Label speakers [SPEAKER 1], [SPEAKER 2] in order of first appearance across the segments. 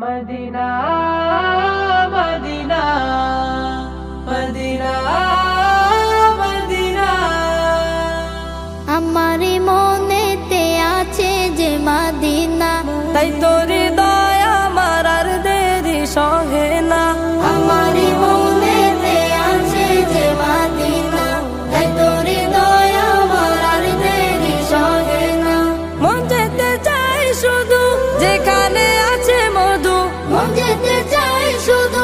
[SPEAKER 1] मदिना मदिना
[SPEAKER 2] मदिना। যেতে চাই শুধু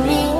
[SPEAKER 1] me.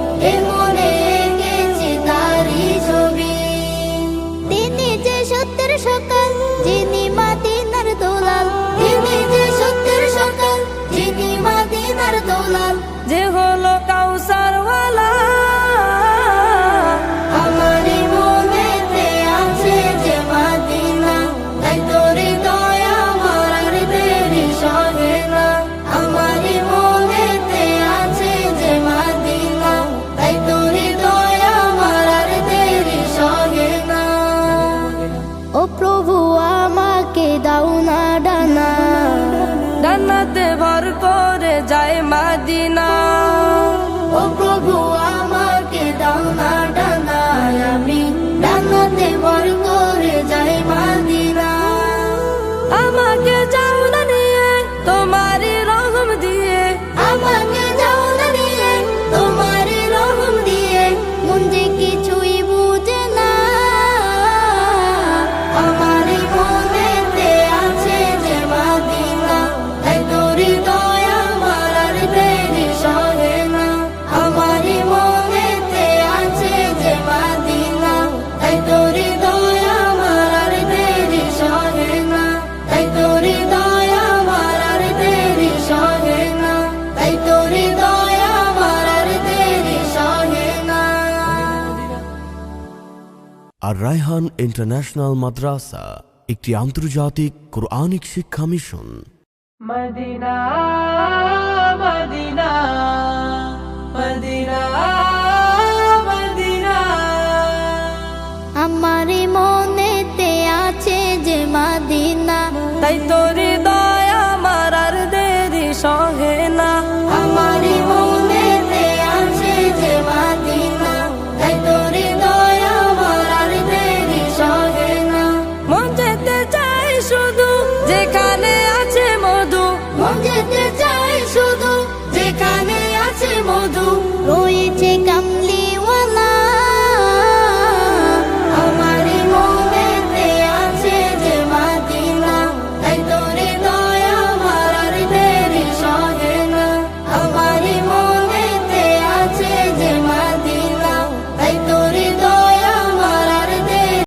[SPEAKER 2] জান্নাতে ভর করে যায় মাদিনা।
[SPEAKER 1] ও প্রভু, আমাকে দাও না ডানা। আমি ডানাতে ভর করে যায় মা আর রায়হান ইন্টারন্যাশনাল মাদ্রাসা একটি আন্তর্জাতিক কোরআনিক শিক্ষা মিশন। আমার মনেতে আছে যে মাদিনা। তাই তোরে
[SPEAKER 2] tudo.